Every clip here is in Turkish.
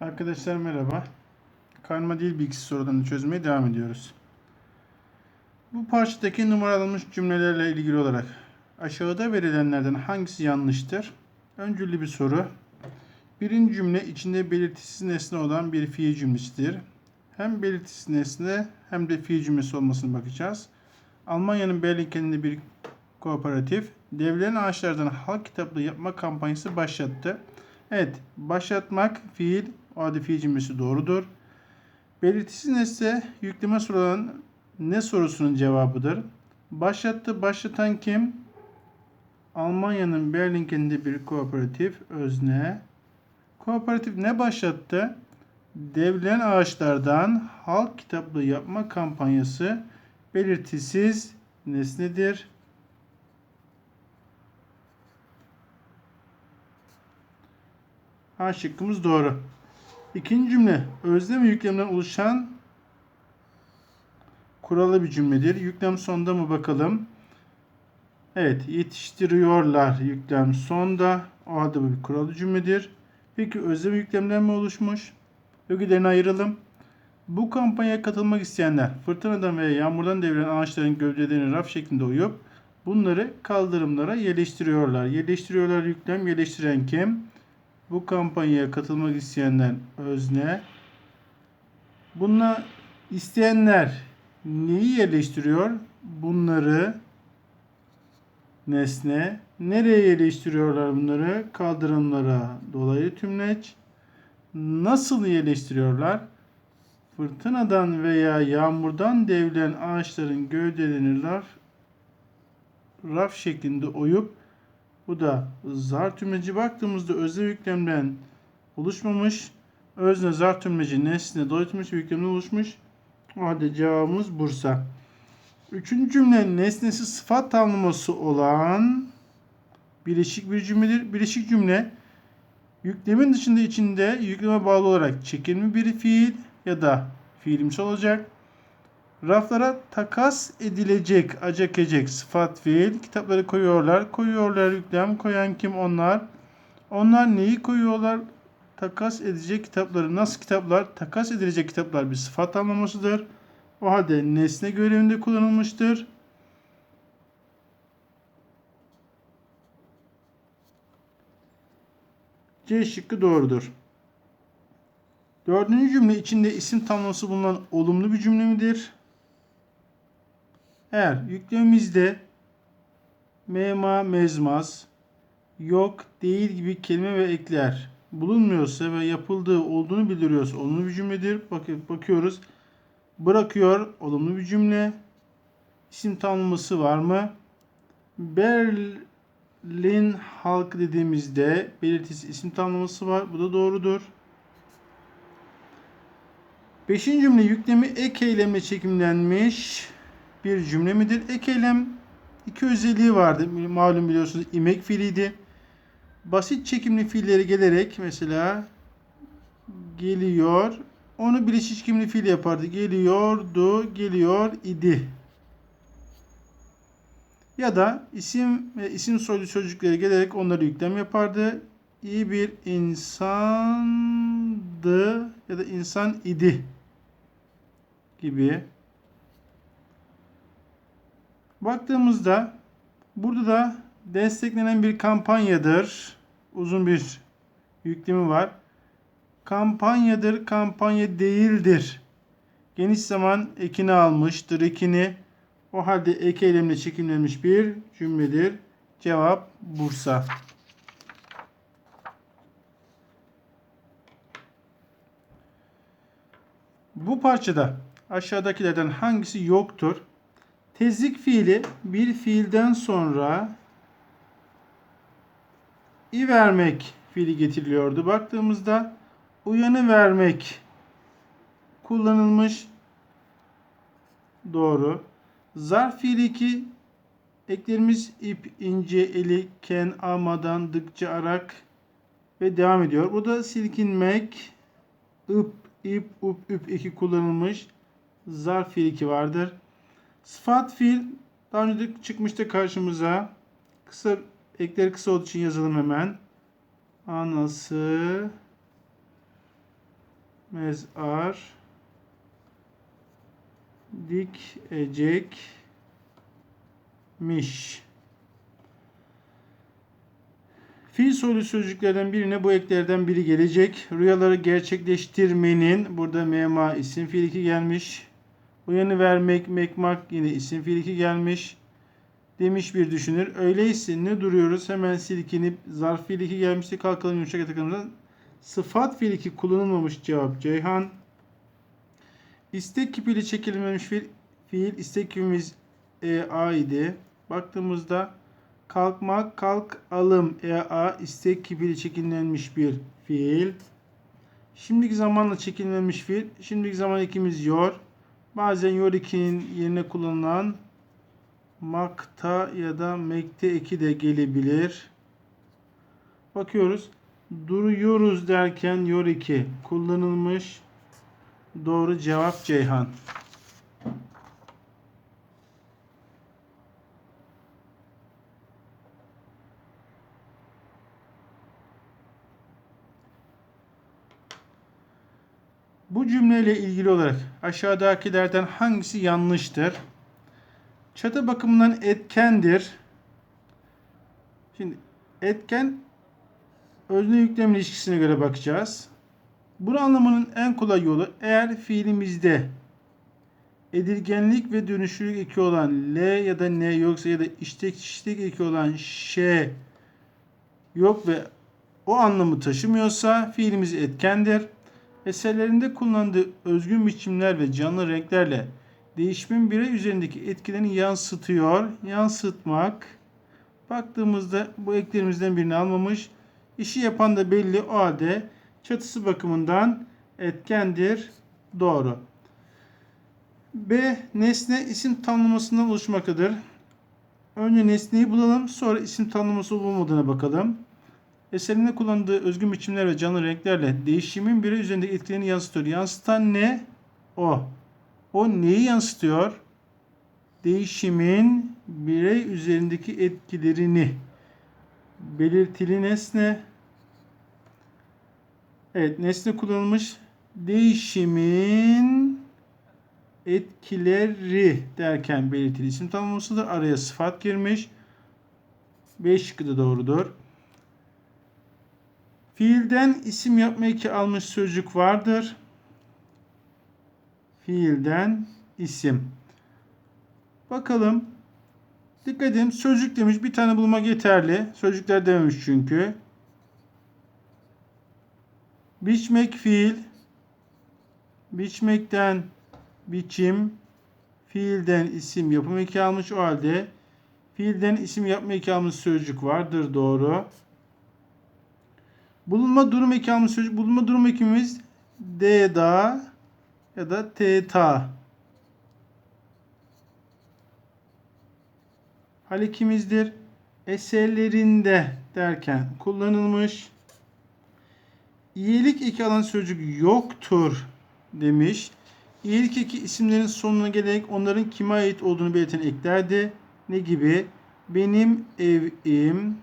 Arkadaşlar merhaba. Karma dil bilgisi sorularını çözmeye devam ediyoruz. Bu parçadaki numaralanmış cümlelerle ilgili olarak aşağıda verilenlerden hangisi yanlıştır? Öncüllü bir soru. Birinci cümle içinde belirtisiz nesne olan bir fiil cümlesidir. Hem belirtisiz nesne hem de fiil cümlesi olmasına bakacağız. Almanya'nın Berlin kentinde bir kooperatif devlerin ağaçlardan halk kitaplığı yapma kampanyası başlattı. Evet, başlatmak fiil, halde fiil cümlesi doğrudur. Belirtisiz nesne yükleme sorulan ne sorusunun cevabıdır. Başlattı, başlatan kim? Almanya'nın Berlin kentinde bir kooperatif, özne. Kooperatif ne başlattı? Devlen ağaçlardan halk kitaplığı yapma kampanyası belirtisiz nesnedir. A şıkkımız doğru. İkinci cümle özne ve yüklemden oluşan kuralı bir cümledir. Yüklem sonda mı bakalım? Evet yetiştiriyorlar yüklem sonda. O halde bu bir kuralı cümledir. Peki özne ve yüklemden mi oluşmuş? Ögelerini ayıralım. Bu kampanyaya katılmak isteyenler fırtınadan veya yağmurdan devrilen ağaçların gövdelerini raf şeklinde oyup bunları kaldırımlara yerleştiriyorlar. Yerleştiriyorlar yüklem yerleştiren kim? Bu kampanyaya katılmak isteyenler özne. Bununla isteyenler neyi yerleştiriyor? Bunları nesne. Nereye yerleştiriyorlar bunları? Kaldırımlara dolayı tümleç. Nasıl yerleştiriyorlar? Fırtınadan veya yağmurdan devrilen ağaçların gövdelerini raf, raf şeklinde oyup bu da zar tümleci baktığımızda özne yüklemden oluşmamış. Özne zar tümleci nesne dolayı tümleci yüklemden oluşmuş. O halde cevabımız Bursa. Üçüncü cümle nesnesi sıfat tamlaması olan birleşik bir cümledir. Birleşik cümle yüklemin dışında içinde yükleme bağlı olarak çekilme bir fiil ya da fiilimsi olacak. Raflara takas edilecek, acak ecek sıfat fiil. Kitapları koyuyorlar. Koyuyorlar yüklem. Koyan kim? Onlar. Onlar neyi koyuyorlar? Takas edecek kitapları. Nasıl kitaplar? Takas edilecek kitaplar bir sıfat anlamasıdır. O halde nesne görevinde kullanılmıştır. C şıkkı doğrudur. Dördüncü cümle içinde isim tamlaması bulunan olumlu bir cümle midir? Eğer yüklemimizde mema, mezmaz, yok, değil gibi kelime ve ekler bulunmuyorsa ve yapıldığı olduğunu bildiriyorsa olumlu bir cümledir. Bak bakıyoruz. Bırakıyor olumlu bir cümle. İsim tamlaması var mı? Berlin halkı dediğimizde belirtisi isim tamlaması var. Bu da doğrudur. Beşinci cümle yüklemi ek eylemle çekimlenmiş bir cümle midir? Ek eylem iki özelliği vardı. Malum biliyorsunuz imek fiiliydi. Basit çekimli fiilleri gelerek mesela geliyor. Onu bileşik çekimli fiil yapardı. Geliyordu, geliyor idi. Ya da isim ve isim soylu sözcükleri gelerek onları yüklem yapardı. İyi bir insandı ya da insan idi gibi. Baktığımızda burada da desteklenen bir kampanyadır. Uzun bir yüklemi var. Kampanyadır, kampanya değildir. Geniş zaman ekini almıştır ekini. O halde ek eylemle çekimlenmiş bir cümledir. Cevap Bursa. Bu parçada aşağıdakilerden hangisi yoktur? Tezlik fiili bir fiilden sonra i vermek fiili getiriliyordu. Baktığımızda uyanı vermek kullanılmış. Doğru. Zarf fiili 2 eklerimiz ip, ince, eli, ken, amadan, dıkça, arak ve devam ediyor. Burada silkinmek, ıp, ip, up, üp eki kullanılmış. Zarf fiil 2 vardır. Sıfat fiil daha önce de çıkmıştı karşımıza. Kısa ekleri kısa olduğu için yazalım hemen. Anası mezar dikecekmiş. Fiil soylu sözcüklerden birine bu eklerden biri gelecek. Rüyaları gerçekleştirmenin burada mema isim fiili gelmiş. Uyanı vermek, mekmak yine isim fiili gelmiş. Demiş bir düşünür. Öyleyse ne duruyoruz? Hemen silkinip zarf fiili gelmişti. Kalkalım yumuşak yataklarımızdan. Sıfat fiili kullanılmamış cevap Ceyhan. İstek kipiyle çekilmemiş fiil, fiil istek kipimiz e, a idi. Baktığımızda kalkmak, kalk, alım, e, a istek kipiyle çekilmemiş bir fiil. Şimdiki zamanla çekilmemiş fiil. Şimdiki zaman ikimiz yor. Bazen yor ikinin yerine kullanılan makta ya da mekte eki de gelebilir. Bakıyoruz. Duruyoruz derken yor 2 kullanılmış. Doğru cevap Ceyhan. Bu cümleyle ilgili olarak aşağıdakilerden hangisi yanlıştır? Çatı bakımından etkendir. Şimdi etken özne yüklem ilişkisine göre bakacağız. Bunu anlamanın en kolay yolu eğer fiilimizde edilgenlik ve dönüşlülük eki olan L ya da N yoksa ya da iştekçilik eki olan Ş yok ve o anlamı taşımıyorsa fiilimiz etkendir. Eserlerinde kullandığı özgün biçimler ve canlı renklerle değişimin birey üzerindeki etkilerini yansıtıyor. Yansıtmak. Baktığımızda bu eklerimizden birini almamış. İşi yapan da belli o halde çatısı bakımından etkendir. Doğru. B. Nesne isim tanımlamasından oluşmaktadır. Önce nesneyi bulalım sonra isim tanımlaması olup olmadığına bakalım. Eserinde kullandığı özgün biçimler ve canlı renklerle değişimin birey üzerindeki etkilerini yansıtıyor. Yansıtan ne? O. O neyi yansıtıyor? Değişimin birey üzerindeki etkilerini. Belirtili nesne. Evet nesne kullanılmış. Değişimin etkileri derken belirtili isim tanımlamasıdır. Araya sıfat girmiş. B şıkkı da doğrudur. Fiilden isim yapma eki almış sözcük vardır. Fiilden isim. Bakalım. Dikkat edin. Sözcük demiş. Bir tane bulmak yeterli. Sözcükler dememiş çünkü. Biçmek fiil. Biçmekten biçim. Fiilden isim yapım eki almış. O halde fiilden isim yapma eki almış sözcük vardır. Doğru. Bulunma durum eki almış sözcük. Bulunma durum ekimiz D da ya da T ta. Hal ekimizdir. Eserlerinde derken kullanılmış. İyilik eki alan sözcük yoktur demiş. İyilik eki isimlerin sonuna gelerek onların kime ait olduğunu belirten eklerdi. Ne gibi? Benim evim,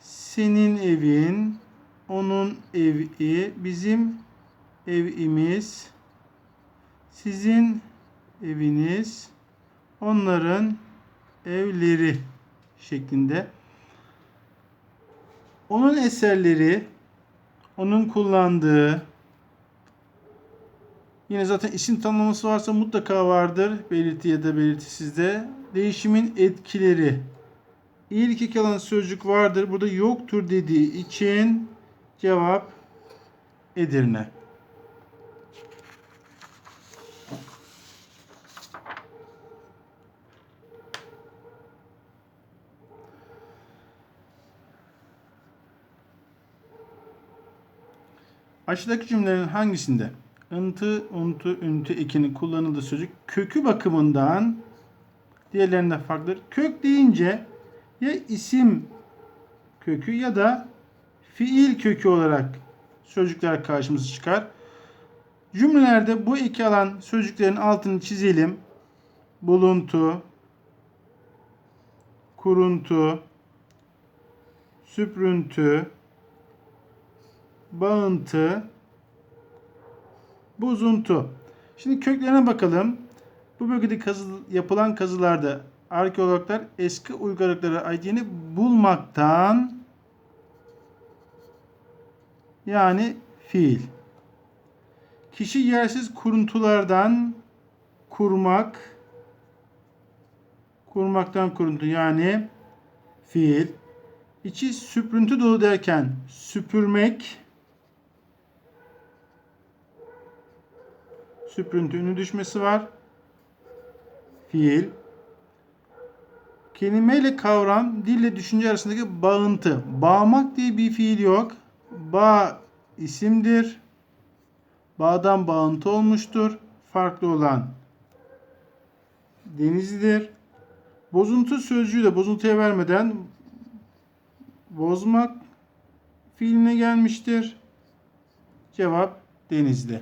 senin evin, onun evi, bizim evimiz, sizin eviniz, onların evleri şeklinde. Onun eserleri, onun kullandığı, yine zaten isim tanımlaması varsa mutlaka vardır belirti ya da belirtisizde. Değişimin etkileri. İyilik eki alan sözcük vardır. Burada yoktur dediği için Cevap Edirne. Aşağıdaki cümlelerin hangisinde ıntı, untu, üntü ekinin kullanıldığı sözcük kökü bakımından diğerlerinden farklıdır. Kök deyince ya isim kökü ya da fiil kökü olarak sözcükler karşımıza çıkar. Cümlelerde bu iki alan sözcüklerin altını çizelim. Buluntu, kuruntu, süprüntü, bağıntı, bozuntu. Şimdi köklerine bakalım. Bu bölgede kazı, yapılan kazılarda arkeologlar eski uygarlıklara ait yeni bulmaktan yani fiil. Kişi yersiz kuruntulardan kurmak kurmaktan kuruntu yani fiil. İçi süprüntü dolu derken süpürmek süprüntü ünlü düşmesi var. Fiil. Kelime ile kavram, dille düşünce arasındaki bağıntı. Bağmak diye bir fiil yok. Bağ isimdir. Bağdan bağıntı olmuştur. Farklı olan denizlidir. Bozuntu sözcüğü de bozuntuya vermeden bozmak fiiline gelmiştir. Cevap denizli.